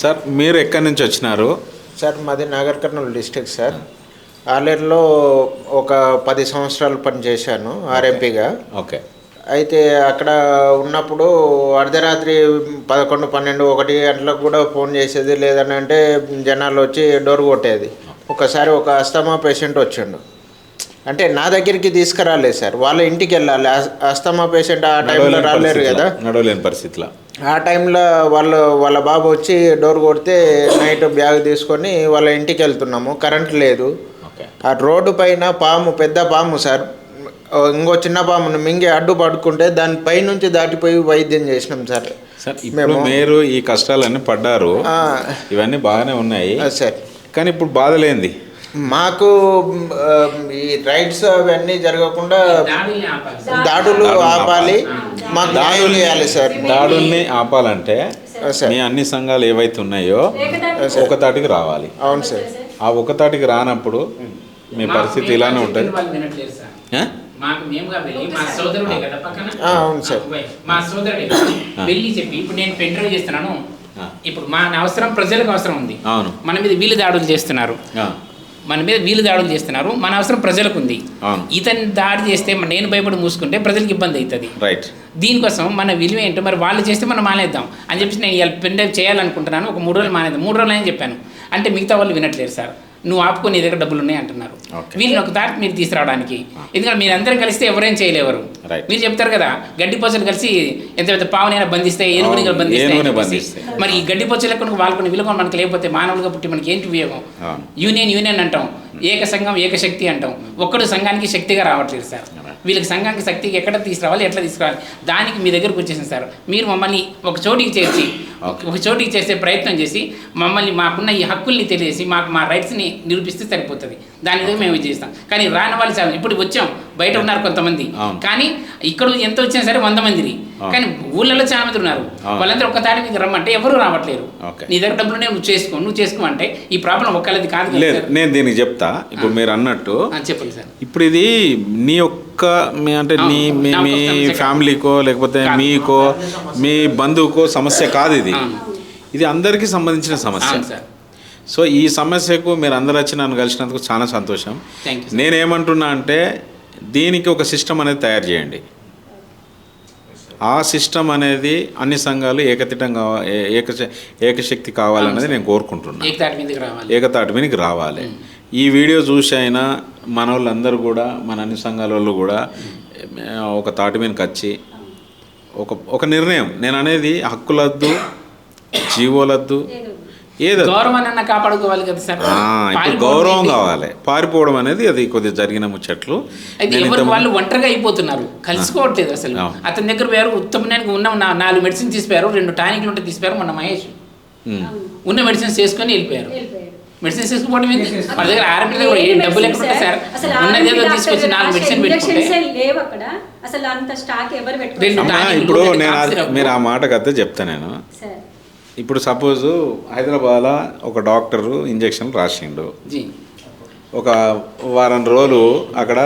Sir మీరు ఎక్కడి నుంచి వచ్చినారు? సార్ మాది నాగర్ కర్నూలు డిస్టిక్ సార్. ఆలేరులో ఒక పది సంవత్సరాలు పనిచేశాను ఆర్ఎంపీగా ఓకే. అయితే అక్కడ ఉన్నప్పుడు అర్ధరాత్రి పదకొండు పన్నెండు ఒకటి గంటలకు కూడా ఫోన్ చేసేది లేదని అంటే జనాలు వచ్చి డోర్ కొట్టేది. ఒకసారి ఒక అస్తమా పేషెంట్ వచ్చిండు. అంటే నా దగ్గరికి తీసుకురాలేదు సార్. వాళ్ళ ఇంటికి వెళ్ళాలి. అస్- అస్తమా పేషెంట్ ఆ టైంలో రాలేరు కదా? నడవలేని పరిస్థితిలో. ఆ టైంలో వాళ్ళు వాళ్ళ బాబు వచ్చి డోర్ కొడితే నైట్ బ్యాగ్ తీసుకొని వాళ్ళ ఇంటికి వెళ్తున్నాము. కరెంట్ లేదు. ఆ రోడ్డు పైన పాము పెద్ద పాము సార్. ఇంకో చిన్న పామును మింగి అడ్డు పడుకుంటే దాని పైనుంచి దాటిపోయి వైద్యం చేసినాం సార్. సార్ ఇప్పుడు మీరు ఈ కష్టాలన్నీ పడ్డారు. ఇవన్నీ బాగానే ఉన్నాయి. సార్. కానీ ఇప్పుడు బాధలేంది? మాకు ఈ రైడ్స్ అవన్నీ జరగకుండా. దాడులు దాడులు ఆపాలి. మాకు న్యాయం చేయాలి సార్. దాడుల్ని ఆపాలంటే మీ అన్ని సంఘాలు ఏవైతే ఉన్నాయో ఒక తాటికి రావాలి. అవును సార్. ఆ ఒక తాటికి రానప్పుడు మీ. పరిస్థితి ఇలానే ఉంటుంది? మాకు వెళ్ళి మా సోదరుడే కదా పక్కన? అవును సార్. మా సోదరుడే వెళ్ళి చెప్పి ఇప్పుడు నేను పెన్ డ్రైవ్ చేస్తున్నాను. ఇప్పుడు మా అవసరం ప్రజలకు అవసరం ఉంది. అవును. మన మీద వీళ్ళు దాడులు చేస్తున్నారు. ఆ, మన మీద వీళ్ళు దాడులు చేస్తున్నారు. మన అవసరం ప్రజలకు ఉంది. ఇతను దాడి చేస్తే నేను భయపడి మూసుకుంటే ప్రజలకు ఇబ్బంది అవుతుంది రైట్ దీనికోసం మన విలువ ఏంటో మరి వాళ్ళు చేస్తే మనం మానేద్దాం అని చెప్పేసి నేను పెన్ డ్రైవ్ చేయాలనుకుంటున్నాను. ఒక మూడు రోజులు మానేద్దాం. మూడు రోజులు అని చెప్పాను. అంటే మిగతా వాళ్ళు వినట్లేరు సార్. నువ్వు ఆపుకొని నీ దగ్గర డబ్బులు ఉన్నాయి అంటున్నారు. వీళ్ళని ఒక దాటి మీరు తీసుకురావడానికి ఎందుకంటే మీరు అందరం కలిస్తే ఎవరేం చేయలేవరు. మీరు చెప్తారు కదా గడ్డి పోచలు కలిసి ఎంత పెద్ద పావునైనా బంధిస్తాయి ఏనుగుని. బంధిస్తాయి. మరి ఈ గడ్డి పోచలకు వాళ్ళకొని విలువ మనకు లేకపోతే మానవులుగా పుట్టి మనకి ఏంటి ఉపయోగం. యూనియన్ యూనియన్ అంటాం ఏక సంఘం ఏక శక్తి అంటాం. ఒక్కడు సంఘానికి శక్తిగా రావట్లేదు సార్. వీళ్ళకి సంఘానికి శక్తికి ఎక్కడ తీసుకురావాలి ఎట్లా తీసుకురావాలి? దానికి మీ దగ్గరకు వచ్చేసింది సార్. మీరు మమ్మల్ని ఒక చోటికి చేర్చి ఒక- ఒక చోటికి చేసే ప్రయత్నం చేసి మమ్మల్ని మాకున్న ఈ హక్కుల్ని తెలియజేసి మాకు మా రైట్స్ని నిరూపిస్తే సరిపోతుంది. దాని దగ్గర మేము చేస్తాం. కానీ రాని వాళ్ళు చాలా. ఇప్పుడు వచ్చాం. బయట ఉన్నారు కొంతమంది. కానీ ఇక్కడ ఎంత వచ్చినా సరే వంద మంది అవును. కానీ ఊళ్ళలో చాలా మంది ఉన్నారు. వాళ్ళందరూ ఒక్క తాటి మీద రమ్మంటే ఎవరు రావట్లేరు. నీ దగ్గర డబ్బులు నువ్వు చేసుకో. నువ్వు చేసుకో అంటే ఈ ప్రాబ్లం ఒక్కళ్ళది కాదు. నేను దీనికి చెప్తా. ఇప్పుడు మీరు అన్నట్టు ఆ, చెప్పండి సార్. ఇప్పుడు ఇది నీ యొక్క మీ అంటే నీ మీ మీ. ఫ్యామిలీకో లేకపోతే. మీకో మీ బంధువుకో సమస్య కాదు ఇది. ఇది అందరికీ సంబంధించిన సమస్య. సో ఈ సమస్యకు మీరు అందరు వచ్చి నన్ను కలిసినందుకు చాలా సంతోషం. నేనేమంటున్నా అంటే దీనికి ఒక సిస్టమ్ అనేది తయారు చేయండి. ఆ సిస్టమ్ అనేది అన్ని సంఘాలు ఏకతిటంగా ఏ- ఏక ఏకశక్తి కావాలనేది నేను కోరుకుంటున్నాను ఏకతాటి ఏకతాటి మీదకి రావాలి. ఈ వీడియో చూసి అయినా మన వాళ్ళందరూ కూడా మన అన్ని సంఘాల వాళ్ళు కూడా ఒక తాటి మీదకి వచ్చి ఒక ఒక నిర్ణయం. నేను అనేది హక్కులద్దు జీవోలద్దు ఏదో కాపాడుకోవాలి కదా సార్. ఇప్పుడు గౌరవం? కావాలి. పారిపోవడం అనేది అది కొద్దిగా జరిగిన ముచ్చట్లు. వాళ్ళు ఒంటరిగా అయిపోతున్నారు. కలుసుకోవట్లేదు అసలు. అతని దగ్గర వేరు ఉత్తమనానికి ఉన్న నాలుగు మెడిసిన్ తీసిపోయారు రెండు టానిక్లు ఉంటే తీసిపోయారు మొన్న మహేష్. ఉన్న మెడిసిన్స్ వేసుకొని వెళ్ళిపోయారు. మెడిసిన్స్ వేసుకోవడం ఏంటి వాళ్ళ దగ్గర ఆర్ఎంపీ దగ్గర ఏం డబ్బులు ఉంటాయి సార్. ఉన్నది ఏదో తీసుకొచ్చి నాలుగు మెడిసిన్ పెట్టుకుంటే. ఇంజెక్షన్సే లేవు అక్కడ. అసలు అంత స్టాక్ ఎవరు రెండు పెట్టుకోవాలి అమ్మా, టానిక్లు, ఇప్పుడు నేను. మీరు ఆ మాటకు అయితే చెప్తా నేను. సార్. ఇప్పుడు సపోజు హైదరాబాద్లో ఒక డాక్టరు ఇంజక్షన్ రాసిండు. జీ. ఒక వారం రోజులు అక్కడ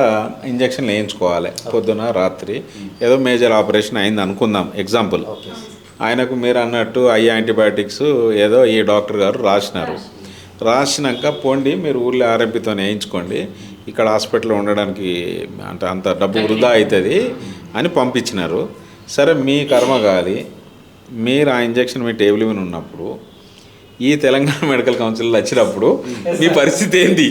ఇంజక్షన్ వేయించుకోవాలి పొద్దున రాత్రి. ఏదో మేజర్ ఆపరేషన్ అయింది అనుకుందాం ఎగ్జాంపుల్. ఆయనకు మీరు అన్నట్టు ఐ యాంటీబయాటిక్స్ ఏదో ఈ డాక్టర్ గారు రాసినారు. రాసినాక పోండి మీరు ఊర్లో ఆర్ఎంపీతో వేయించుకోండి ఇక్కడ హాస్పిటల్లో ఉండడానికి అంటే అంత డబ్బు వృధా అవుతుంది అని పంపించినారు సరే మీ కర్మ కాదు మీరు ఆ ఇంజక్షన్ మీ టేబుల్ మీద ఉన్నప్పుడు ఈ తెలంగాణ మెడికల్ కౌన్సిల్ వచ్చినప్పుడు మీ పరిస్థితి ఏంటి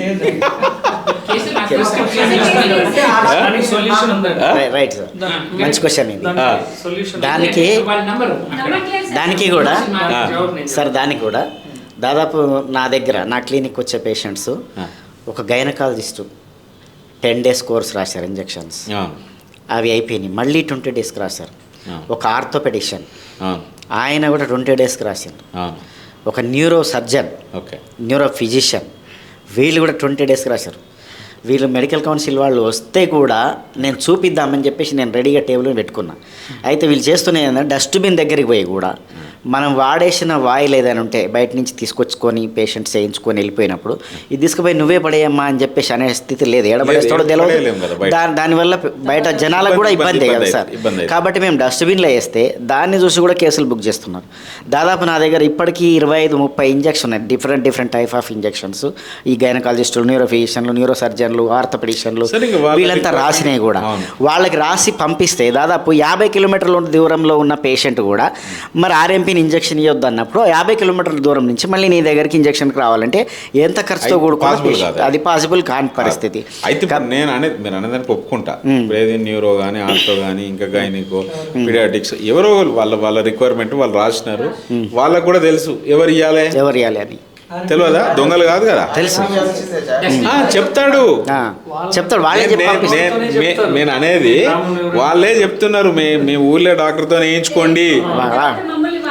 రైట్ సార్ మంచి క్వశ్చన్ ఇది ఆ. సొల్యూషన్ దానికి. దానికి కూడా. సార్ దానికి కూడా దాదాపు నా దగ్గర నా క్లినిక్ వచ్చే పేషెంట్స్. ఒక గైనకాలజిస్ట్ టెన్ డేస్ కోర్స్ రాశారు ఇంజెక్షన్స్. అవి అయిపోయినాయి. మళ్ళీ ట్వంటీ డేస్కి రాశారు. ఒక ఆర్థోపెడిషన్ ఆయన కూడా ట్వంటీ డేస్కి రాశారు. ఒక neuro surgeon. Okay. Neuro physician. వీళ్ళు కూడా ట్వంటీ డేస్కి రాశారు. వీళ్ళు మెడికల్ కౌన్సిల్ వాళ్ళు వస్తే కూడా నేను చూపిద్దామని చెప్పేసి నేను రెడీగా టేబుల్ పెట్టుకున్నా. అయితే వీళ్ళు చేస్తున్నది ఏంటంటే డస్ట్బిన్ దగ్గరికి పోయి కూడా మనం వాడేసిన వాయిల్ ఏదైనా ఉంటే బయట నుంచి తీసుకొచ్చుకొని పేషెంట్స్ చేయించుకొని వెళ్ళిపోయినప్పుడు ఇది తీసుకుపోయి నువ్వే పడేయమ్మా అని చెప్పేసి అనే స్థితి లేదు ఎడబడేస్తాడో తెలియదు. దాని దానివల్ల బయట జనాలకు కూడా ఇబ్బంది, కదా సార్. కాబట్టి మేము డస్ట్బిన్లో వేస్తే దాన్ని చూసి కూడా కేసులు బుక్ చేస్తున్నారు దాదాపు నా దగ్గర ఇప్పటికీ ఇరవై ఐదు ముప్పై ఇంజక్షన్ ఉన్నాయి different different type of injections ఈ గైనకాలజిస్టులు న్యూరో ఫిజిషియన్లు న్యూరో సర్జన్లు ఆర్థోపెడిషియన్లు వీళ్ళంతా రాసినాయి కూడా. వాళ్ళకి రాసి పంపిస్తే దాదాపు యాభై కిలోమీటర్ల దూరంలో ఉన్న పేషెంట్ కూడా మరి ఆర్ఎంపీని ఇంజక్షన్ ఇవ్వద్దు అన్నప్పుడు యాభై కిలోమీటర్ల దూరం నుంచి మళ్ళీ నీ దగ్గరికి ఇంజక్షన్కి రావాలంటే ఎంత ఖర్చుతో కూడుకున్న కాదు. అది పాసిబుల్ కాని పరిస్థితి. అయితే నేను అనేది మీరు అనేదానికి ఒప్పుకుంటా. ఏది న్యూరో కానీ ఆర్థో కానీ ఇంకా గైనికో పీడియాటిక్స్ ఎవరో వాళ్ళ వాళ్ళ రిక్వైర్మెంట్ వాళ్ళు రాసినారు. వాళ్ళకు కూడా తెలుసు. ఎవరు ఇవ్వాలి ఎవరు ఇవ్వాలి అని తెలియదా? దొంగలు కాదు కదా? తెలుసు. ఆ, చెప్తాడు. ఆ, చెప్తాడు. వాళ్ళే నేను- నేను-. నేను- నేను అనేది వాళ్ళే చెప్తున్నారు. మీ మీ ఊళ్ళో డాక్టర్తో వేయించుకోండి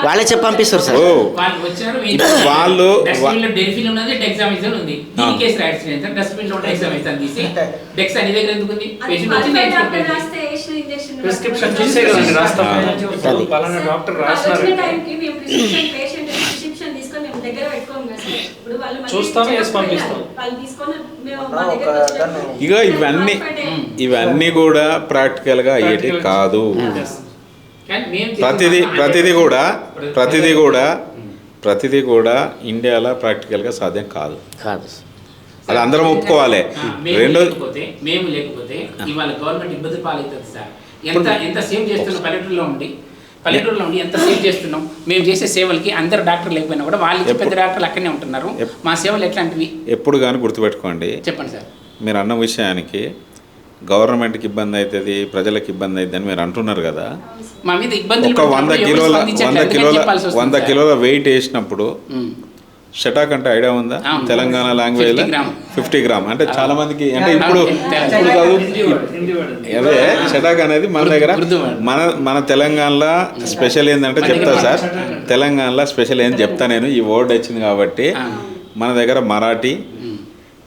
వాళ్ళే చెప్పి పంపిస్తారు సార్. వాళ్ళు వచ్చారు ఇప్పుడు వాళ్ళు డస్ట్బిన్లో డెల్ఫిన్ ఉన్నది డెక్సామిజన్ ఉంది. దీని కేసు రాయాల్సింది డస్ట్బిన్లో డెక్సామిజన్ తీసి. డెక్సా నీ దగ్గర ఎందుకు ఉంది? అది పేషెంట్ వచ్చి qualified doctor నేర్చుకుంటాడు. రాస్తే వేసిన injection ప్రిస్క్రిప్షన్ రాస్తే చూసే కదండి రాస్తాం. ఆ. అది. పలానా డాక్టర్ అతను- ఇక ఇవన్నీ ఇవన్నీ కూడా ప్రాక్టికల్గా అయ్యేటి Practical. కాదు. ప్రతిదీ ప్రతిదీ కూడా ప్రతిదీ కూడా ప్రతిదీ కూడా ఇండియాలో ప్రాక్టికల్గా సాధ్యం కాదు. కాదు. అది అందరం ఒప్పుకోవాలి. రెండో లేకపోతే మేము లేకపోతే ఇవాళ గవర్నమెంట్ ఇబ్బంది పాలవుతుంది సార్. ఎంత ఎంత సేవ్ చేస్తున్నాం పల్లెటూరులో ఉండి? పల్లెటూరులో ఉండి ఎంత సేవ్ చేస్తున్నాం? మేము చేసే సేవలకి అందరు డాక్టర్ లేకపోయినా కూడా వాళ్ళు పెద్ద డాక్టర్లు అక్కడనే ఉంటున్నారు. మా సేవలు ఎట్లాంటివి? ఎప్పుడు కానీ గుర్తుపెట్టుకోండి. చెప్పండి సార్. మీరు అన్న విషయానికి గవర్నమెంట్కి ఇబ్బంది అవుతుంది ప్రజలకు ఇబ్బంది అవుతుంది అని మీరు అంటున్నారు కదా మా మీద ఇబ్బందులు ఒక వంద కిలోల. వంద కిలోల వంద. కిలోల వెయిట్ వేసినప్పుడు. షటాక్ అంటే ఐడియా ఉందా. Telangana language 50 gram. Fifty gram అంటే చాలా మందికి అంటే ఇప్పుడు. అదే షటాక్ అనేది మన దగ్గర. మన మన తెలంగాణలో స్పెషల్ ఏంటంటే చెప్తా సార్. తెలంగాణలో స్పెషల్ ఏంటి చెప్తా నేను ఈ వర్డ్ వచ్చింది కాబట్టి. మన దగ్గర మరాఠీ.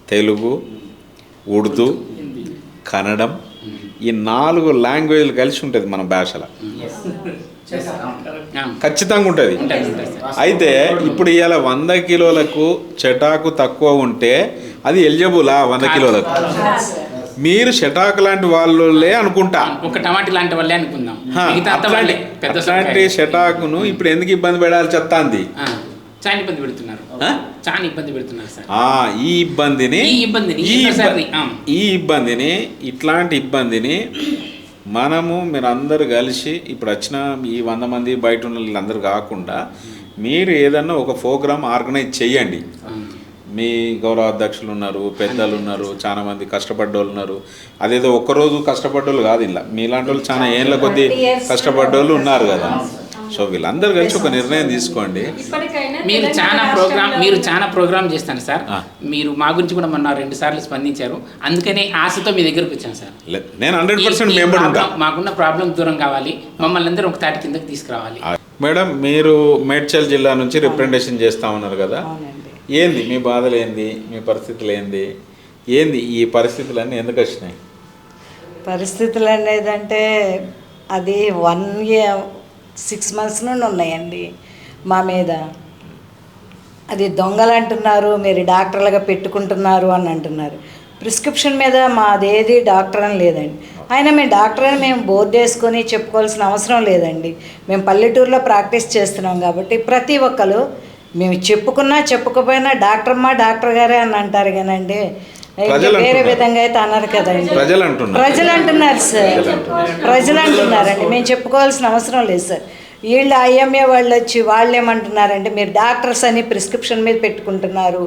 తెలుగు ఉర్దూ కన్నడం. ఈ నాలుగు లాంగ్వేజ్లు కలిసి ఉంటుంది మన భాషలో. ఖచ్చితంగా ఉంటుంది. అయితే ఇప్పుడు ఇవాళ వంద కిలోలకు చెటాకు తక్కువ ఉంటే అది ఎలిజిబులా వంద కిలోలకు? మీరు చెటాకు లాంటి వాళ్ళే అనుకుంటా. ఒక టమాటీ లాంటి వాళ్ళే అనుకుందాం. అట్లాంటి. షటాకును ఇప్పుడు ఎందుకు ఇబ్బంది పెడాలి చెత్తాంది ఆ, చాలా ఇబ్బంది పెడుతున్నారు. ఆ? చాలా ఇబ్బంది పెడుతున్నారు సార్. ఆ, ఈ ఇబ్బందిని ఈ ఇబ్బందిని. ఈ ఇబ్బందిని ఇట్లాంటి ఇబ్బందిని మనము మీరు అందరు కలిసి ఇప్పుడు వచ్చిన ఈ వంద మంది బయట ఉన్న వీళ్ళందరూ కాకుండా మీరు ఏదన్నా ఒక ప్రోగ్రామ్ ఆర్గనైజ్ చేయండి. మీ గౌరవ అధ్యక్షులు ఉన్నారు పెద్దలు ఉన్నారు చాలా మంది కష్టపడ్డోళ్ళు ఉన్నారు. అదేదో ఒక్కరోజు కష్టపడ్డోళ్ళు కాదు ఇలా. మీలాంటి వాళ్ళు చాలా ఏళ్ళ కొద్దీ కష్టపడ్డోళ్ళు ఉన్నారు కదా. సో వీళ్ళందరూ కలిసి ఒక నిర్ణయం తీసుకోండి. ఇప్పటికైనా మీరు చాలా ప్రోగ్రామ్ మీరు చాలా ప్రోగ్రామ్ చేస్తాను సార్. మీరు మా గురించి కూడా మొన్న రెండు సార్లు స్పందించారు. అందుకనే ఆశతో మీ దగ్గరకు వచ్చాను సార్. నేను హండ్రెడ్ పర్సెంట్ మెంబర్ మాకున్న ప్రాబ్లం దూరం కావాలి. మమ్మల్ని అందరూ ఒక తాటి కిందకి తీసుకురావాలి. మేడం మీరు మేడ్చల్ జిల్లా నుంచి రిప్రజెంటేషన్ చేస్తా ఉన్నారు కదా? ఏంది? మీ బాధలు ఏంది మీ పరిస్థితులు ఏంది ఏంది ఈ పరిస్థితులన్నీ ఎందుకు వచ్చినాయి? పరిస్థితులు అనేది అంటే అది వన్ ఇయర్ సిక్స్ మంత్స్ నుండి ఉన్నాయండి మా మీద. అది దొంగలు అంటున్నారు మీరు డాక్టర్లుగా పెట్టుకుంటున్నారు అని అంటున్నారు. ప్రిస్క్రిప్షన్ మీద మాదేది డాక్టర్ అని లేదండి. అయినా మేము డాక్టర్ అని మేము బోర్డు వేసుకొని చెప్పుకోవాల్సిన అవసరం లేదండి. మేము పల్లెటూరులో ప్రాక్టీస్ చేస్తున్నాం కాబట్టి ప్రతి ఒక్కరు మేము చెప్పుకున్నా చెప్పకపోయినా డాక్టర్ అమ్మా డాక్టర్ గారే అని అంటారు కానండి ఇంకా వేరే. విధంగా అయితే అన్నారు కదండి. ప్రజలు అంటున్నారు ప్రజలు అంటున్నారు సార్ ప్రజలు అంటున్నారండి మేము చెప్పుకోవాల్సిన అవసరం లేదు సార్ వీళ్ళు ఐఎంఏ వాళ్ళు వచ్చి వాళ్ళు ఏమంటున్నారంటే మీరు డాక్టర్స్ అని ప్రిస్క్రిప్షన్ మీద పెట్టుకుంటున్నారు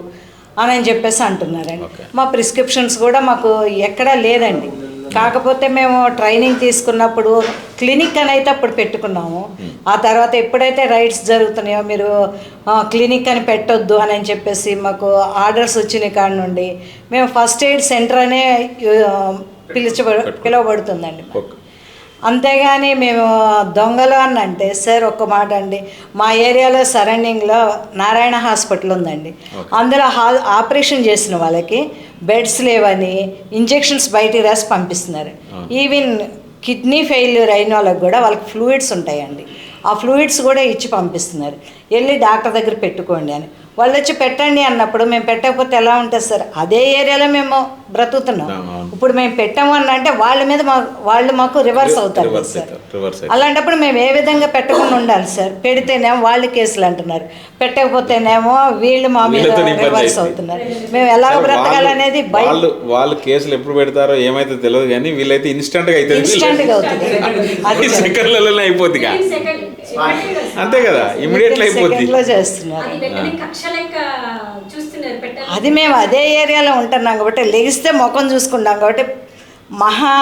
అని అని చెప్పేసి అంటున్నారండి. మా ప్రిస్క్రిప్షన్స్ కూడా మాకు ఎక్కడా లేదండి. కాకపోతే మేము ట్రైనింగ్ తీసుకున్నప్పుడు క్లినిక్ అని అయితే అప్పుడు పెట్టుకున్నాము. ఆ తర్వాత ఎప్పుడైతే రైడ్స్ జరుగుతున్నాయో మీరు క్లినిక్ అని పెట్టొద్దు అని అని చెప్పేసి మాకు ఆర్డర్స్ వచ్చిన కాడ నుండి మేము ఫస్ట్ ఎయిడ్ సెంటర్ అనే ఆ, పిలిచబ పిలువబడుతుందండి. అంతేగాని మేము దొంగలు అని అంటే సార్ ఒక్క మాట అండి మా ఏరియాలో సరౌండింగ్లో నారాయణ హాస్పిటల్ ఉందండి. అందులో ఆపరేషన్ చేసిన వాళ్ళకి బెడ్స్ లేవని ఇంజెక్షన్స్ బయటికి రాసి పంపిస్తున్నారు. ఈవెన్ కిడ్నీ ఫెయిల్యూర్ అయిన వాళ్ళకి కూడా వాళ్ళకి ఫ్లూయిడ్స్ ఉంటాయండి. ఆ ఫ్లూయిడ్స్ కూడా ఇచ్చి పంపిస్తున్నారు. వెళ్ళి డాక్టర్ దగ్గర పెట్టుకోండి అని. వాళ్ళు వచ్చి పెట్టండి అన్నప్పుడు మేము పెట్టకపోతే ఎలా ఉంటుంది సార్? అదే ఏరియాలో మేము బ్రతుకుతున్నాం. ఇప్పుడు మేము పెట్టాము అని అంటే వాళ్ళ మీద మా వాళ్ళు మాకు రివర్స్ అవుతారు సార్. అలాంటప్పుడు మేము ఏ విధంగా పెట్టకుండా ఉండాలి సార్? పెడితేనేమో వాళ్ళు కేసులు అంటున్నారు. పెట్టకపోతేనేమో వీళ్ళు మా మీద రివర్స్. అవుతున్నారు. మేము ఎలా బ్రతకాలనేది వాళ్ళు- వాళ్ళు కేసులు ఎప్పుడు పెడతారో ఏమైతే తెలియదు కానీ వీళ్ళైతే ఇన్స్టెంట్గా అవుతుంది ఇన్స్టెంట్గా అవుతుంది. అది సెకండ్లలోనే అయిపోద్ది అంతే కదా ఇమ్మీడియట్లీ అయిపోద్ది. సెకండ్లో చేస్తున్నారు. అది మేము అదే ఏరియాలో ఉంటున్నాం కాబట్టి లెగిస్తే ముఖం చూసుకుంటాం కాబట్టి మహా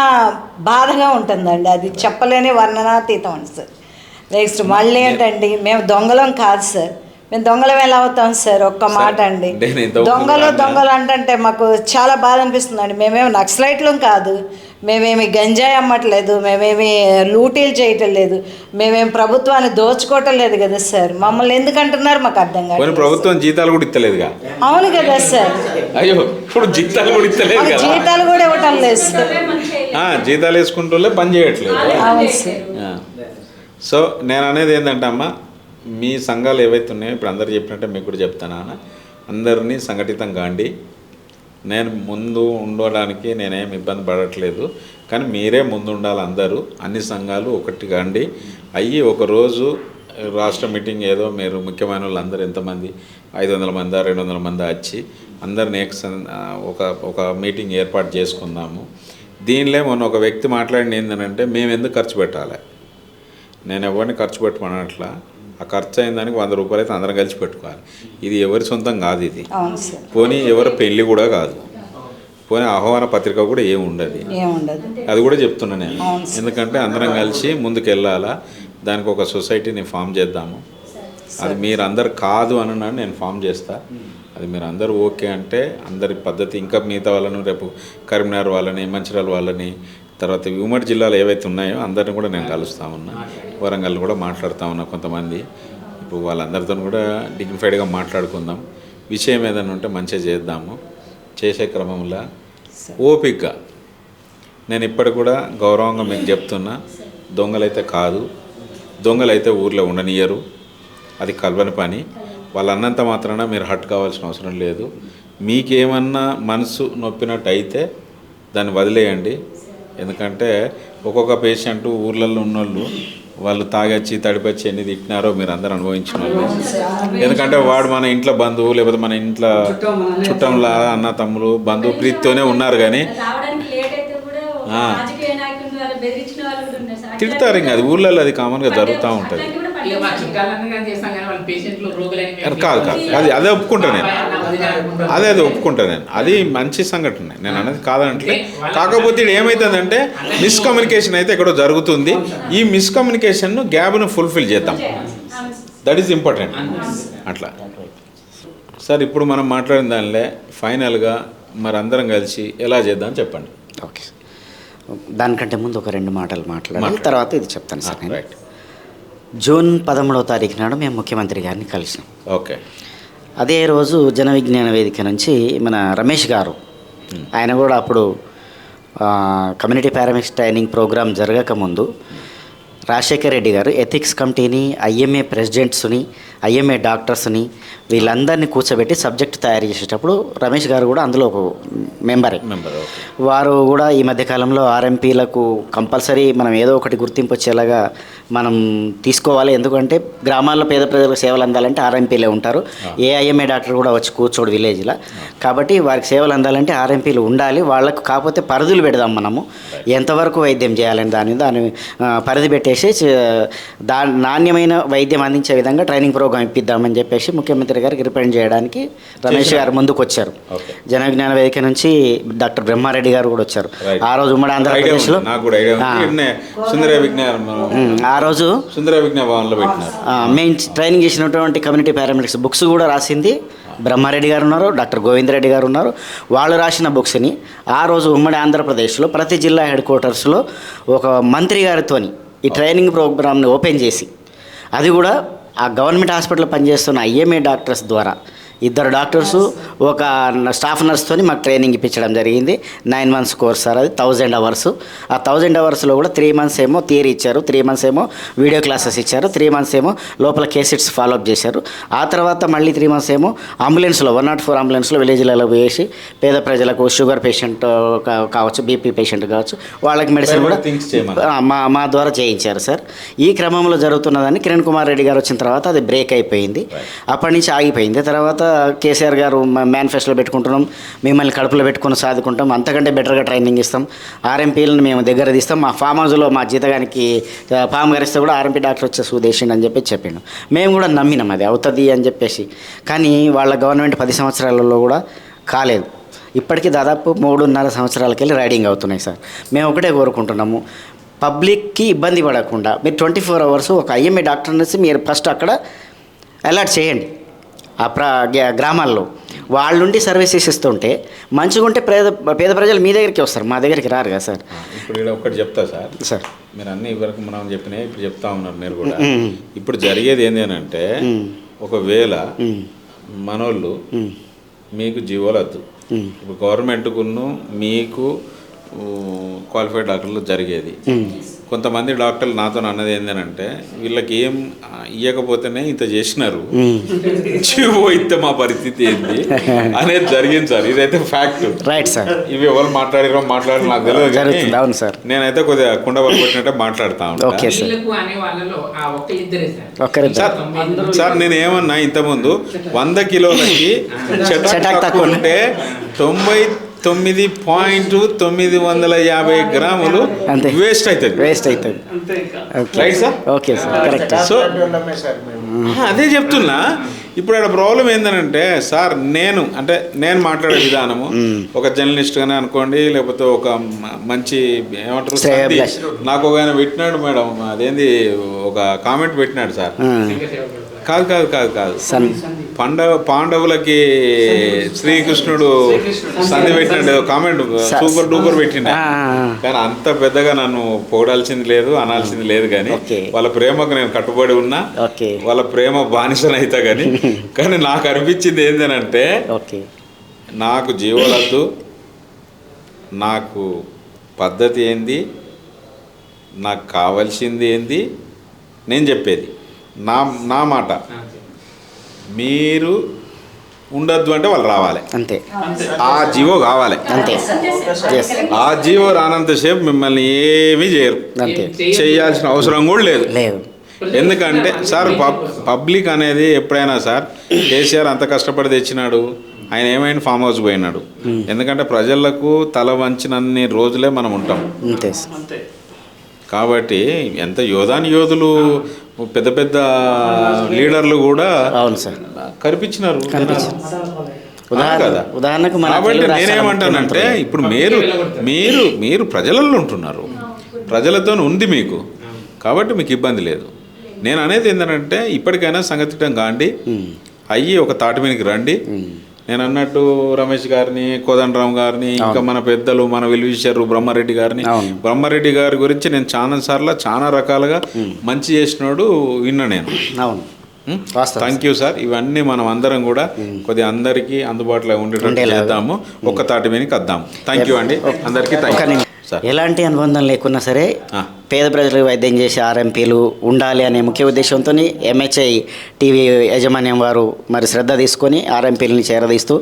బాధగా ఉంటుందండి. అది చెప్పలేని వర్ణనాతీతం అండి సార్. నెక్స్ట్ మళ్ళీ ఏంటండి మేము దొంగలం కాదు సార్. మేము దొంగలం ఎలా అవుతాం సార్? ఒక్క మాట అండి. దొంగలు. దొంగలు అంటే మాకు చాలా బాధ అనిపిస్తుందండి. మేమేమి నక్సలైట్లు కాదు. మేమేమి గంజాయి అమ్మట్లేదు. మేమేమి లూటీలు చేయటం లేదు. మేమేం ప్రభుత్వాన్ని దోచుకోవటం లేదు కదా సార్. మమ్మల్ని ఎందుకు అంటున్నారు మాకు అర్థం కాదు ప్రభుత్వం జీతాలు కూడా ఇస్తలేదుగా? అవును కదా సార్. అయ్యో ఇప్పుడు జీతాలు కూడా ఇస్తలేదు జీతాలు కూడా ఇవ్వటం లేదు సార్. జీతాలు వేసుకుంటూ పని చేయట్లేదు. అవును సార్. సో నేను అనేది ఏంటంటే అమ్మ మీ సంఘాలు ఏవైతే ఉన్నాయో ఇప్పుడు అందరు చెప్పినట్టే మీకు కూడా చెప్తానా అందరినీ సంఘటితం కాండి. నేను ముందు ఉండడానికి నేనేం ఇబ్బంది పడట్లేదు కానీ మీరే ముందు ఉండాలి అందరూ. అన్ని సంఘాలు ఒకటి కాండి. అయ్యి ఒకరోజు రాష్ట్ర మీటింగ్ ఏదో మీరు ముఖ్యమైన వాళ్ళు అందరూ ఎంతమంది? ఐదు వందల మంది రెండు వందల మంది వచ్చి అందరిని ఏక ఒక ఒక మీటింగ్ ఏర్పాటు చేసుకుందాము. దీనిలో మొన్న ఒక వ్యక్తి మాట్లాడింది ఏంటంటే మేము ఎందుకు ఖర్చు పెట్టాలి? నేను ఎవరిని ఖర్చు పెట్టమనట్లా? ఆ ఖర్చు అయిన దానికి వంద రూపాయలు అయితే అందరం కలిసి పెట్టుకోవాలి. ఇది ఎవరి సొంతం కాదు ఇది. పోనీ ఎవరి పెళ్ళి కూడా కాదు. పోనీ ఆహ్వాన పత్రిక కూడా ఏమి ఉండదు. ఏముండదు అది కూడా చెప్తున్నా నేను. ఎందుకంటే అందరం కలిసి ముందుకు వెళ్ళాలా దానికి ఒక సొసైటీని ఫామ్ చేద్దాము. అది మీరు అందరు కాదు అని నేను ఫామ్ చేస్తా. అది మీరు అందరూ ఓకే అంటే అందరి పద్ధతి ఇంకా మిగతా వాళ్ళను రేపు కరీంనగర్ వాళ్ళని మంచిర్యాల వాళ్ళని తర్వాత ఉమ్మడి జిల్లాలో ఏవైతే ఉన్నాయో అందరిని కూడా నేను కలుస్తా ఉన్నా. వరంగల్ కూడా మాట్లాడుతూ ఉన్నా కొంతమంది. ఇప్పుడు వాళ్ళందరితో కూడా డిగ్నిఫైడ్గా మాట్లాడుకుందాం. విషయం ఏదైనా ఉంటే మంచిగా చేద్దాము. చేసే క్రమంలో ఓపికగా నేను ఇప్పటికి కూడా గౌరవంగా మీకు చెప్తున్నా దొంగలైతే కాదు దొంగలైతే ఊర్లో ఉండనియరు. అది కలవని పని. వాళ్ళు అన్నంత మాత్రాన మీరు హట్ కావాల్సిన అవసరం లేదు. మీకేమన్నా మనసు నొప్పినట్టు అయితే దాన్ని వదిలేయండి. ఎందుకంటే ఒక్కొక్క పేషెంట్ ఊర్లలో ఉన్నోళ్ళు వాళ్ళు తాగొచ్చి తడిపచ్చి ఎన్ని తిట్టినారో మీరు అందరు అనుభవించిన వాళ్ళు. ఎందుకంటే వాడు మన ఇంట్లో బంధువు లేకపోతే మన ఇంట్లో చుట్టంలా అన్న తమ్ముడు బంధువు ప్రీతితోనే ఉన్నారు కానీ వాళ్ళు వాళ్ళు తిడతారు ఇంకా అది ఊర్లలో అది కామన్గా జరుగుతూ ఉంటుంది. కాదు కాదు అది అదే ఒప్పుకుంటా నేను. అదే అది ఒప్పుకుంటా నేను. అది మంచి సంఘటన. నేను అనేది కాదంటే కాకపోతే ఇది ఏమవుతుందంటే మిస్కమ్యూనికేషన్ అయితే ఎక్కడో జరుగుతుంది. ఈ మిస్కమ్యూనికేషన్ను గ్యాప్ను ఫుల్ఫిల్ చేద్దాం. దట్ ఈస్ ఇంపార్టెంట్ అట్లా. సార్ ఇప్పుడు మనం మాట్లాడిన దానిలో ఫైనల్గా మరి అందరం కలిసి ఎలా చేద్దాం చెప్పండి. ఓకే దానికంటే ముందు ఒక రెండు మాటలు మాట్లాడాలి. మాట్లాడు. తర్వాత ఇది చెప్తాను సార్ నేను. రైట్ జూన్ పదమూడవ తారీఖు నాడు మేము ముఖ్యమంత్రి గారిని కలిసాం ఓకే. అదే రోజు జన విజ్ఞాన వేదిక నుంచి మన రమేష్ గారు ఆయన కూడా అప్పుడు కమ్యూనిటీ పారామిక్స్ ట్రైనింగ్ ప్రోగ్రామ్ జరగకముందు రాజశేఖర్ రెడ్డి గారు ఎథిక్స్ కమిటీని ఐఎంఏ ప్రెసిడెంట్స్ని ఐఎంఏ డాక్టర్స్ని వీళ్ళందరినీ కూర్చోబెట్టి సబ్జెక్ట్ తయారు చేసేటప్పుడు రమేష్ గారు కూడా అందులో ఒక మెంబరే. వారు కూడా ఈ మధ్యకాలంలో ఆర్ఎంపీలకు కంపల్సరీ మనం ఏదో ఒకటి గుర్తింపు వచ్చేలాగా మనం తీసుకోవాలి. ఎందుకంటే గ్రామాల్లో పేద ప్రజలకు సేవలు అందాలంటే ఆర్ఎంపీలే ఉంటారు. ఏ ఐఎంఏ డాక్టర్ కూడా వచ్చి కూర్చోడు విలేజ్లో. కాబట్టి వారికి సేవలు అందాలంటే ఆర్ఎంపీలు ఉండాలి. వాళ్ళకు కాకపోతే పరిధులు పెడదాం మనము. ఎంతవరకు వైద్యం చేయాలని దాని దాని పరిధి పెట్టేసి దా నాణ్యమైన వైద్యం అందించే విధంగా ట్రైనింగ్ ప్రోగ్రామ్ ఇప్పిద్దామని చెప్పేసి ముఖ్యమంత్రి గారికి రిప్రజెంట్ చేయడానికి రమేష్ గారు ముందుకు వచ్చారు ఓకే. జన విజ్ఞాన వేదిక నుంచి డాక్టర్ బ్రహ్మారెడ్డి గారు కూడా వచ్చారు. ఆ రోజు ఉమ్మడి ఆంధ్రప్రదేశ్లో ఆ. రోజు మేము ట్రైనింగ్ చేసినటువంటి కమ్యూనిటీ పారామెడిక్స్ బుక్స్ కూడా రాసింది. బ్రహ్మారెడ్డి గారు ఉన్నారు డాక్టర్ గోవిందరెడ్డి గారు ఉన్నారు. వాళ్ళు రాసిన బుక్స్ని ఆ రోజు ఉమ్మడి ఆంధ్రప్రదేశ్లో ప్రతి జిల్లా హెడ్ క్వార్టర్స్లో ఒక మంత్రి గారితోని ఈ ట్రైనింగ్ ప్రోగ్రామ్ని ఓపెన్ చేసి అది కూడా ఆ గవర్నమెంట్ హాస్పిటల్ పనిచేస్తున్న ఐఎంఏ డాక్టర్స్ ద్వారా ఇద్దరు డాక్టర్స్ ఒక స్టాఫ్ నర్స్తోని మాకు ట్రైనింగ్ ఇప్పించడం జరిగింది. నైన్ మంత్స్ కోర్స్ సార్ అది థౌజండ్ అవర్స్. ఆ థౌజండ్ అవర్స్లో కూడా త్రీ మంత్స్ ఏమో థియరీ ఇచ్చారు త్రీ మంత్స్ ఏమో వీడియో క్లాసెస్ ఇచ్చారు త్రీ మంత్స్ ఏమో లోపల కేసెట్స్ ఫాలోఅప్ చేశారు. ఆ తర్వాత మళ్ళీ త్రీ మంత్స్ ఏమో అంబులెన్స్లో వన్ నాట్ ఫోర్ అంబులెన్స్లో విలేజ్లలో వేసి పేద ప్రజలకు షుగర్ పేషెంట్ కావచ్చు బీపీ పేషెంట్ కావచ్చు వాళ్ళకి మెడిసిన్ కూడా మా మా ద్వారా చేయించారు సార్. ఈ క్రమంలో జరుగుతున్నదని కిరణ్ కుమార్ రెడ్డి గారు వచ్చిన తర్వాత అది బ్రేక్ అయిపోయింది. అప్పటి నుంచి ఆగిపోయింది. తర్వాత కేసీఆర్ గారు మేనిఫెస్టోలో పెట్టుకుంటున్నాం. మిమ్మల్ని కడుపులో పెట్టుకుని సాదుకుంటాం. అంతకంటే బెటర్గా ట్రైనింగ్ ఇస్తాం. ఆర్ఎంపీలను మేము దగ్గర తీస్తాం. మా ఫామ్ హౌస్లో మా జీతగానికి ఫామ్ గారిస్తే కూడా ఆర్ఎంపీ డాక్టర్ వచ్చే సుదేశిండి అని చెప్పి చెప్పిండు. మేము కూడా నమ్మినాం అది అవుతుంది అని చెప్పేసి. కానీ వాళ్ళ గవర్నమెంట్ పది సంవత్సరాలలో కూడా కాలేదు. ఇప్పటికీ దాదాపు మూడున్నర సంవత్సరాలకి వెళ్ళి రైడింగ్ అవుతున్నాయి సార్. మేము ఒకటే కోరుకుంటున్నాము. పబ్లిక్కి ఇబ్బంది పడకుండా మీరు ట్వంటీ ఫోర్ అవర్స్ ఒక ఐఎంఏ డాక్టర్ అనేసి మీరు ఫస్ట్ అక్కడ అలర్ట్ చేయండి. ఆ ప్ర గ్రా- గ్రామాల్లో వాళ్ళుండి సర్వీసెస్ ఇస్తుంటే మంచిగా ఉంటే పేద పేద ప్రజలు మీ దగ్గరికి వస్తారు మా దగ్గరికి రారు కదా సార్ ఇప్పుడు ఇక్కడ ఒకటి చెప్తా సార్ సార్ మీరు అన్ని వరకు మనం చెప్పినాయి ఇప్పుడు చెప్తా ఉన్నారు మీరు కూడా. ఇప్పుడు జరిగేది ఏంటి అని అంటే మ్మ్. ఒకవేళ. మనోళ్ళు. మీకు జీవోలు వద్దు మ్మ్. ఇప్పుడు గవర్నమెంట్కును మీకు క్వాలిఫైడ్ డాక్టర్లు జరిగేది కొంతమంది డాక్టర్లు నాతో అన్నది ఏంటంటే వీళ్ళకి ఏం ఆ, ఇయ్యకపోతేనే ఇంత చేసినారు. జీవో ఇస్తే మా పరిస్థితి ఏంది? అనేది జరిగింది సార్. ఇదైతే ఫ్యాక్ట్. Right sir. ఇవి ఎవరు మాట్లాడారో మాట్లాడారు నాకు తెలియదు అవును సార్. నేనైతే కొద్దిగా కుండ పట్టుకుంటే మాట్లాడుతా ఉంటా. Okay sir. వీళ్ళకు అనే వాళ్ళలో ఆ ఒక్క ఇద్దరే సార్. ఒక్కరి సార్ సార్ నేను ఏమన్నా ఇంతకుముందు వంద కిలోలకి చటాక్ తక్కువ ఉంటే తొంభై తొమ్మిది పాయింట్ తొమ్మిది వందల యాభై గ్రాములు అంతే. వేస్ట్ అవుతుంది. వేస్ట్ అవుతుంది. Okay. Right sir okay sir correct so అదే చెప్తున్నా. ఇప్పుడు ఇక్కడ ప్రాబ్లం ఏంటంటే సార్ నేను అంటే నేను మాట్లాడే విధానము ఒక జర్నలిస్ట్గానే అనుకోండి లేకపోతే ఒక మంచి ఏమంటారు. నాకు ఒక ఆయన పెట్టినాడు మేడం. అదేంది ఒక కామెంట్ పెట్టినాడు సార్. కాదు కాదు కాదు కాదు. సన్ పండవ పాండవులకి శ్రీకృష్ణుడు సంధి పెట్టినాడు కామెంట్ సూపర్ డూపర్ పెట్టిండు. కానీ అంత పెద్దగా నన్ను పొగడాల్సింది లేదు అనాల్సింది లేదు కానీ. వాళ్ళ ప్రేమకు నేను కట్టుబడి ఉన్నా వాళ్ళ ప్రేమ బానిసనైతా కానీ కానీ నాకు అనిపించింది ఏంటంటే నాకు జీవలద్దు నాకు పద్ధతి ఏంది నాకు కావాల్సింది ఏంది నేను చెప్పేది. నా నా మాట. మీరు ఉండొద్దు అంటే వాళ్ళు రావాలి. అంతే. ఆ జీవో కావాలి. అంతే. ఆ జీవో రానంతసేపు మిమ్మల్ని ఏమీ చేయరు. అంతే. చేయాల్సిన అవసరం కూడా లేదు. లేదు. ఎందుకంటే సార్ పబ్ పబ్లిక్ అనేది ఎప్పుడైనా సార్ కేసీఆర్ అంత కష్టపడి తెచ్చినాడు ఆయన ఏమైనా ఫామ్ హౌస్ పోయినాడు. ఎందుకంటే ప్రజలకు తల వంచినన్ని రోజులే మనం ఉంటాం. అంతే. కాబట్టి ఎంత యోధాని యోధులు పెద్ద పెద్ద లీడర్లు కూడా అవును సార్. కనిపించినారు ఉదాహరణకు కాబట్టి నేనేమంటానంటే. ఇప్పుడు మీరు మీరు మీరు ప్రజలలో ఉంటున్నారు. ప్రజలతో ఉంది మీకు. కాబట్టి మీకు ఇబ్బంది లేదు. నేను అనేది ఏంటంటే ఇప్పటికైనా సంగతిటం కాండి. అయ్యి ఒక తాటి మీదకి రండి. నేను అన్నట్టు రమేష్ గారిని కోదండరామ్ గారిని ఇంకా మన పెద్దలు మన విలువిషరు బ్రహ్మారెడ్డి గారిని. బ్రహ్మారెడ్డి గారి గురించి నేను చాలా సార్లు చాలా రకాలుగా మంచి చేసినోడు విన్నా నేను. అవును. థ్యాంక్ యూ సార్ ఇవన్నీ మనం అందరం కూడా కొద్దిగా అందరికీ అందుబాటులో ఉండేటట్టు. చేద్దాము. ఒక్క తాటి మీదకి వద్దాం థ్యాంక్ యూ అండి. అందరికీ థ్యాంక్ యూ ఎలాంటి అనుబంధం లేకున్నా సరే. పేద ప్రజలకు వైద్యం చేసే ఆర్ఎంపీలు ఉండాలి అనే ముఖ్య ఉద్దేశంతో ఎంహెచ్ఐ టీవీ యాజమాన్యం వారు మరి శ్రద్ధ తీసుకొని ఆర్ఎంపీలని చేరదీస్తూ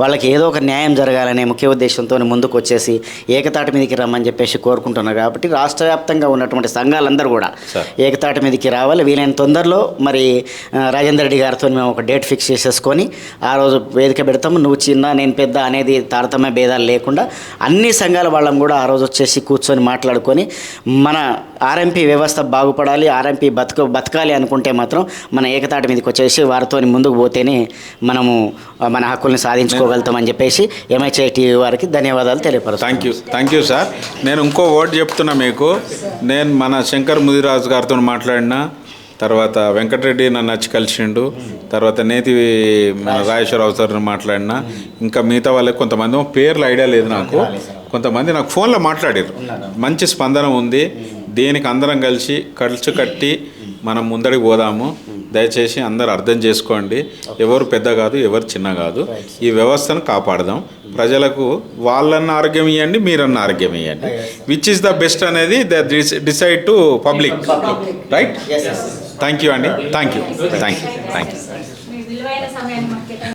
వాళ్ళకి ఏదో ఒక న్యాయం జరగాలనే ముఖ్య ఉద్దేశంతో ముందుకు వచ్చేసి ఏకతాటి మీదకి రమ్మని చెప్పేసి కోరుకుంటున్నారు కాబట్టి రాష్ట్ర వ్యాప్తంగా ఉన్నటువంటి సంఘాలందరూ కూడా. ఏకతాటి మీదకి రావాలి వీలైన తొందరలో మరి రాజేందర్ రెడ్డి గారితో మేము ఒక డేట్ ఫిక్స్ చేసేసుకొని ఆ రోజు వేదిక పెడతాము నువ్వు చిన్న నేను పెద్ద అనేది తారతమ్య భేదాలు లేకుండా అన్ని సంఘాల వాళ్ళం కూడా ఆ రోజు వచ్చేసి కూర్చొని మాట్లాడుకొని మన ఆర్ఎంపీ వ్యవస్థ బాగుపడాలి ఆర్ఎంపీ బతుక బతకాలి అనుకుంటే మాత్రం మన ఏకతాటి మీదకి వచ్చేసి వారితో ముందుకు పోతేనే మనము మన హక్కుల్ని సాధించుకోగలుగుతామని చెప్పేసి ఎంహెచ్ఐ టీవీ వారికి ధన్యవాదాలు తెలియపరుస్తాను thank you thank you sir నేను ఇంకో వర్డ్ చెప్తున్నా మీకు. నేను మన శంకర్ ముదిరాజు గారితో మాట్లాడినా తర్వాత వెంకటరెడ్డి నన్ను వచ్చి కలిసిండు తర్వాత నేతి మన రాజేశ్వరరావు సార్ మాట్లాడినా ఇంకా మిగతా వాళ్ళకి కొంతమంది పేర్లు ఐడియా లేదు నాకు. కొంతమంది నాకు ఫోన్లో మాట్లాడారు మంచి స్పందన ఉంది. దీనికి అందరం కలిసి ఖర్చు కట్టి మనం ముందడికి పోదాము? దయచేసి అందరు అర్థం చేసుకోండి. ఎవరు పెద్ద కాదు ఎవరు చిన్న కాదు. ఈ వ్యవస్థను కాపాడదాం. ప్రజలకు వాళ్ళన్న ఆరోగ్యం ఇవ్వండి మీరన్న ఆరోగ్యం ఇవ్వండి విచ్ ఇస్ ద బెస్ట్ అనేది the decide to public. Right thank you అండి thank you thank you thank you